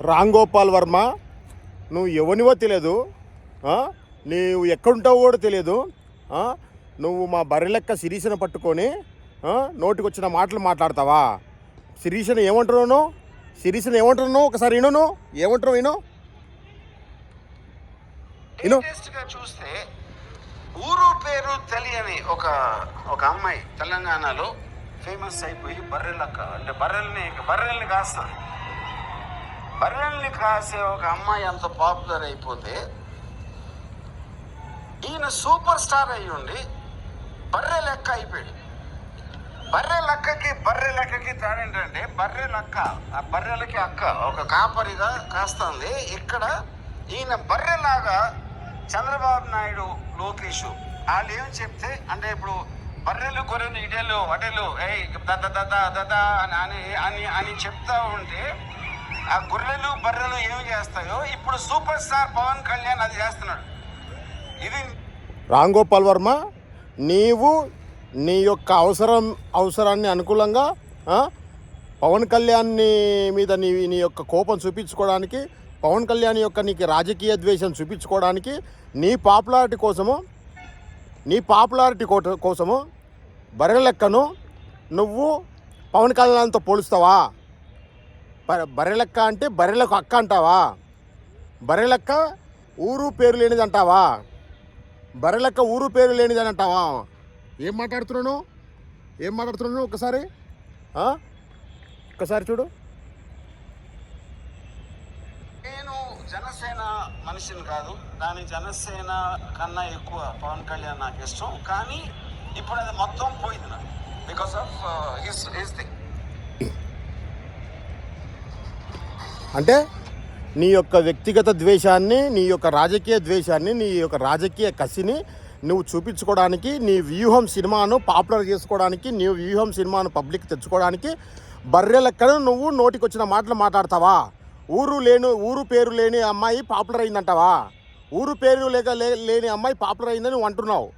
రామ్ గోపాల్ వర్మ నువ్వు ఎవనివో తెలియదు నీవు ఎక్కడుంటావో కూడా తెలియదు నువ్వు మా బర్రెలెక్క శిరీషను పట్టుకొని నోటికొచ్చిన మాటలు మాట్లాడతావా? శిరీషను ఏమంటున్నాను శిరీషను ఏమంటున్నావు ఒకసారి విను ఏమంటున్నావు విను. విను. చూస్తే ఊరు పేరు తెలియని ఒక ఒక అమ్మాయి తెలంగాణలో ఫేమస్ అయిపోయి బర్రెలక్క అంటే బర్రెల్ని బర్రెల్ని కాస్తుంది బర్రెల్ని కాసే ఒక అమ్మాయి అంత పాపులర్ అయిపోతే ఈయన సూపర్ స్టార్ అయి ఉండి బర్రె లెక్క అయిపోయాడు. బర్రె లెక్కకి బర్రె లెక్కకి తేడా ఏంటంటే బర్రె లెక్క ఆ బర్రెలకి అక్క ఒక కాపరిగా కాస్తుంది. ఇక్కడ ఈయన బర్రెలాగా చంద్రబాబు నాయుడు లోకేష్ వాళ్ళు ఏం చెప్తే అంటే ఇప్పుడు బర్రెలు గొర్రెలు ఇటెలు అటెలు ఏ దద్ద దద్ద దద్ద అని అని అని అని చెప్తా ఉంటే ఆ గొర్రెలు బర్రెలు ఏమి చేస్తాయో ఇప్పుడు సూపర్ స్టార్ పవన్ కళ్యాణ్ అది చేస్తున్నాడు. ఇది రామ్ గోపాల్ వర్మ నీవు నీ యొక్క అవసరం అవసరాన్ని అనుకూలంగా పవన్ కళ్యాణ్ని మీద నీ నీ యొక్క కోపం చూపించుకోవడానికి పవన్ కళ్యాణ్ యొక్క నీకు రాజకీయ ద్వేషం చూపించుకోవడానికి నీ పాపులారిటీ కోసము నీ పాపులారిటీ కోట- కోసము బర్రె లెక్కను నువ్వు పవన్ కళ్యాణ్తో పోలుస్తావా? బర్రె- అంటే బర్రెలకు అక్క అంటావా? బర్రెలెక్క ఊరు పేరు లేనిది అంటావా? బర్రెలక్క ఊరు పేరు లేనిదని అంటావా? ఏం మాట్లాడుతున్నాను? ఏం మాట్లాడుతున్నాను ఒకసారి ఒకసారి చూడు. నేను జనసేన మనిషిని కాదు. దాని జనసేన కన్నా ఎక్కువ పవన్ కళ్యాణ్ నాకు ఇష్టం. కానీ ఇప్పుడు అది మొత్తం పోయింది నాకు. Because of his his thing అంటే నీ యొక్క వ్యక్తిగత ద్వేషాన్ని నీ యొక్క రాజకీయ ద్వేషాన్ని నీ యొక్క రాజకీయ కసిని నువ్వు చూపించుకోవడానికి నీ వ్యూహం సినిమాను పాపులర్ చేసుకోవడానికి నీ వ్యూహం సినిమాను పబ్లిక్ తెచ్చుకోవడానికి బర్రెలెక్కను నువ్వు నోటికొచ్చిన మాటలు మాట్లాడతావా? ఊరు లేని ఊరు పేరు లేని అమ్మాయి పాపులర్ అయిందంటావా? ఊరు పేరు లేక లే- లేని అమ్మాయి పాపులర్ అయిందని నువ్వు అంటున్నావు.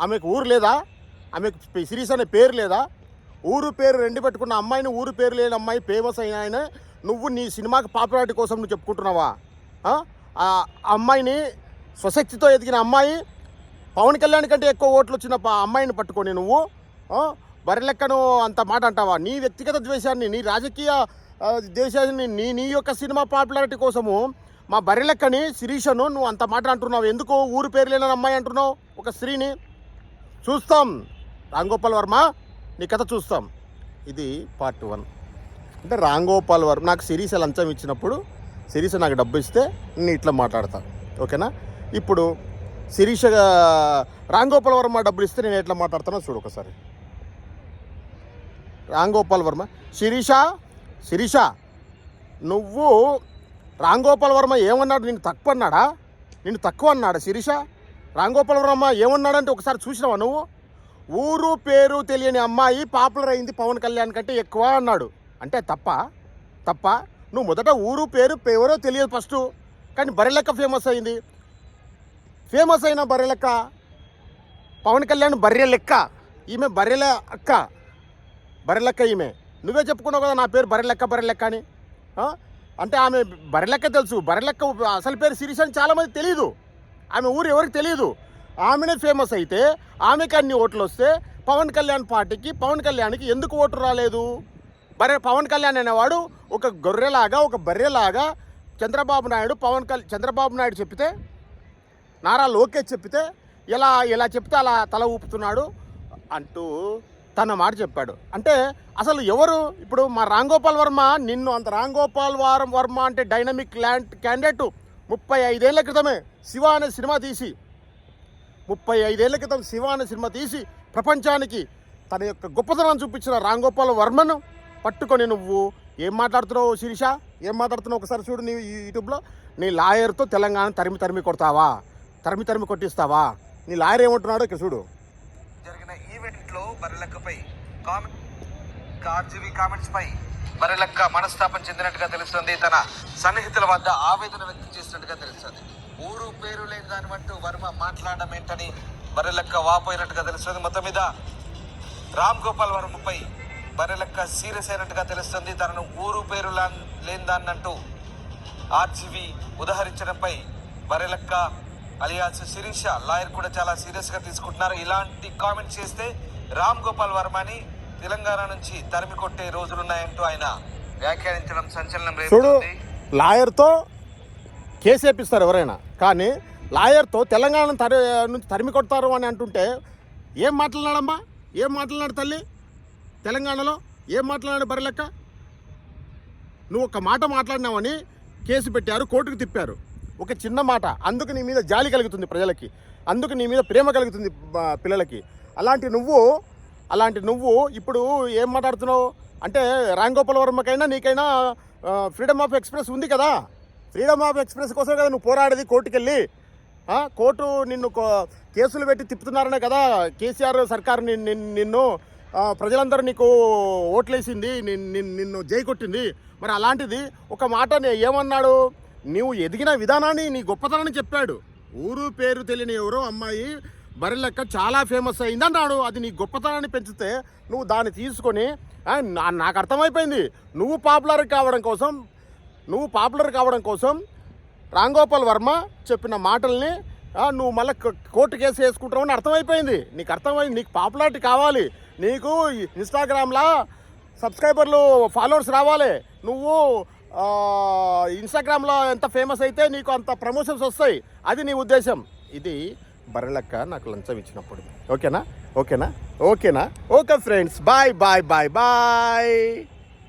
ఆమెకు ఊరు లేదా? ఆమెకు సిరీస్ అనే పేరు లేదా? ఊరు పేరు రెండు పెట్టుకున్న అమ్మాయిని ఊరు పేరు లేని అమ్మాయి ఫేమస్ అయిన ఆయన నువ్వు నీ సినిమాకి పాపులారిటీ కోసం నువ్వు చెప్పుకుంటున్నావా? ఆ? అమ్మాయిని స్వశక్తితో ఎదిగిన అమ్మాయి పవన్ కళ్యాణ్ కంటే ఎక్కువ ఓట్లు వచ్చిన అమ్మాయిని పట్టుకొని నువ్వు ఆ? బర్రెలెక్కను అంత మాట అంటావా? నీ వ్యక్తిగత ద్వేషాన్ని నీ రాజకీయ ద్వేషాన్ని నీ నీ యొక్క సినిమా పాపులారిటీ కోసము మా బర్రెలెక్కని శిరీషను నువ్వు అంత మాట అంటున్నావు. ఎందుకు? ఊరు పేరు లేని అమ్మాయి అంటున్నావు ఒక స్త్రీని. చూస్తాం. రామ్ గోపాల్ వర్మ నీ కథ చూస్తాం. ఇది పార్ట్ వన్. అంటే రాంగోపాల్ వర్మ నాకు సిరీస్ లంచం ఇచ్చినప్పుడు సిరీస్ నాకు డబ్బు ఇస్తే నేను ఇట్లా మాట్లాడతా. ఓకేనా? ఇప్పుడు శిరీష రాంగోపాల్ వర్మ డబ్బులు ఇస్తే నేను ఎట్లా మాట్లాడతానో చూడు ఒకసారి. రాంగోపాల్ వర్మ శిరీష శిరీష నువ్వు రాంగోపాల్ వర్మ ఏమన్నాడు? నిన్ను తక్కువ అన్నాడా? నిన్ను తక్కువ అన్నాడా శిరీష? రాంగోపాల్ వర్మ ఏమన్నాడంటే ఒకసారి చూసినావా నువ్వు? ఊరు పేరు తెలియని అమ్మాయి పాపులర్ అయింది పవన్ కళ్యాణ్ కంటే ఎక్కువ అన్నాడు. అంటే తప్ప తప్ప నువ్వు మొదట ఊరు పేరు ఎవరో తెలియదు ఫస్ట్. కానీ బర్రెలెక్క ఫేమస్ అయింది. ఫేమస్ అయిన బర్రెలెక్క పవన్ కళ్యాణ్ బర్రె లెక్క ఈమె బర్రెల అక్క బర్రెలెక్క ఈమె. నువ్వే చెప్పుకున్నావు కదా నా పేరు బర్రెలెక్క బర్రెలెక్క అని. అంటే ఆమె బర్రెలెక్క తెలుసు. బర్రెలెక్క అసలు పేరు శిరీష్ అని చాలామంది తెలియదు ఆమె ఊరు ఎవరికి తెలియదు ఆమెనే ఫేమస్ అయితే ఆమెకి అన్ని ఓట్లు వస్తే పవన్ కళ్యాణ్ పార్టీకి పవన్ కళ్యాణ్కి ఎందుకు ఓటు రాలేదు? బర్రె పవన్ కళ్యాణ్ అనేవాడు ఒక గొర్రెలాగా ఒక బర్రెలాగా చంద్రబాబు నాయుడు పవన్ కళ్యాణ్ చంద్రబాబు నాయుడు చెప్పితే నారా లోకేష్ చెప్పితే ఇలా ఇలా చెప్తే అలా తల ఊపుతున్నాడు అంటూ తన మాట చెప్పాడు. అంటే అసలు ఎవరు? ఇప్పుడు మా రాంగోపాల్ వర్మ నిన్ను అంత రాంగోపాల్ వారం వర్మ అంటే డైనమిక్ ల్యాండ్ క్యాండిడేట్ ముప్పై ఐదేళ్ళ క్రితమే శివ అనే సినిమా తీసి ముప్పై ఐదేళ్ళ క్రితం శివ అనే సినిమా తీసి ప్రపంచానికి తన యొక్క గొప్పతనాన్ని చూపించిన రాంగోపాల్ వర్మను పట్టుకొని నువ్వు ఏం మాట్లాడుతున్నావు శిరీష? ఏం మాట్లాడుతున్నావు ఒకసారి చూడు నీ యూట్యూబ్లో. నీ లాయర్తో తెలంగాణ తరిమి తరిమి కొడతావా? తరిమి తరిమి కొట్టిస్తావా? నీ లాయర్ ఏమంటున్నాడో ఇక్కడ చూడు. జరిగిన ఈవెంట్లో బర్రెలక్కపై కామెంట్ ఆర్జీవీ కామెంట్స్ పై బర్రెలక్క మనస్తాపం చెందినట్టుగా తెలుస్తుంది. తన సన్నిహితుల వద్ద ఆవేదన వ్యక్తం చేసినట్టుగా తెలుస్తుంది. ఊరు పేరు లేని దాని అంటూ వర్మ మాట్లాడడం ఏంటని బర్రెలక్క వాపోయినట్టుగా తెలుస్తుంది. మొత్తం మీద రామ్ గోపాల్ వర్మపై బర్రెలెక్క సీరియస్ అయినట్టుగా తెలుస్తుంది. తనను ఊరు పేరు లా- లేని దాన్ని అంటూ ఆర్జీవి ఉదహరించడంపై బర్రెలెక్క అలియాస్ శిరీష లాయర్ కూడా చాలా సీరియస్గా తీసుకుంటున్నారు. ఇలాంటి కామెంట్ చేస్తే రామ్ గోపాల్ వర్మని తెలంగాణ నుంచి తరిమి కొట్టే రోజులున్నాయంటూ ఆయన వ్యాఖ్యానించడం సంచలనం చూడు లాయర్తో కేసు వేపిస్తారు ఎవరైనా. కానీ లాయర్తో తెలంగాణ తరి నుంచి తరిమి కొడతారు అని అంటుంటే ఏం మాట్లాడినాడమ్మా? ఏం మాట్లాడినాడు తల్లి? తెలంగాణలో ఏం మాట్లాడిన బరిలెక్క? నువ్వు ఒక మాట మాట్లాడినావని కేసు పెట్టారు కోర్టుకు తిప్పారు. ఒక చిన్న మాట. అందుకు నీ మీద జాలి కలుగుతుంది ప్రజలకి. అందుకు నీ మీద ప్రేమ కలుగుతుంది పిల్లలకి. అలాంటి నువ్వు అలాంటి నువ్వు ఇప్పుడు ఏం మాట్లాడుతున్నావు? అంటే రాంగోపాల వర్మకైనా నీకైనా ఫ్రీడమ్ ఆఫ్ ఎక్స్ప్రెస్ ఉంది కదా? ఫ్రీడమ్ ఆఫ్ ఎక్స్ప్రెస్ కోసం కదా నువ్వు పోరాడేది కోర్టుకెళ్ళి? కోర్టు నిన్ను కో- కేసులు పెట్టి తిప్పుతున్నారనే కదా కేసీఆర్ సర్కార్ నిన్- నిన్ను ప్రజలందరూ నీకు ఓట్లేసింది నిన్- నిన్ను జై కొట్టింది. మరి అలాంటిది ఒక మాట నే- ఏమన్నాడు? నువ్వు ఎదిగిన విధానాన్ని నీ గొప్పతనాన్ని చెప్పాడు. ఊరు పేరు తెలియని ఎవరో అమ్మాయి బరిలెక్క చాలా ఫేమస్ అయింది అన్నాడు. అది నీ గొప్పతనాన్ని పెంచితే నువ్వు దాన్ని తీసుకొని నా- నాకు అర్థమైపోయింది. నువ్వు పాపులర్ కావడం కోసం నువ్వు పాపులర్ కావడం కోసం రాంగోపాల్ వర్మ చెప్పిన మాటల్ని నువ్వు మళ్ళీ కోర్టు కేసు వేసుకుంటావు అని అర్థమైపోయింది. నీకు అర్థమైంది నీకు పాపులారిటీ కావాలి. నీకు ఇన్స్టాగ్రామ్లో సబ్స్క్రైబర్లు ఫాలోవర్స్ రావాలి. నువ్వు ఇన్స్టాగ్రామ్లో ఎంత ఫేమస్ అయితే నీకు అంత ప్రమోషన్స్ వస్తాయి. అది నీ ఉద్దేశం. ఇది బర్రెలక్క నాకు లంచం ఇచ్చినప్పుడు. ఓకేనా? ఓకేనా? ఓకేనా? Okay friends. Bye bye bye bye.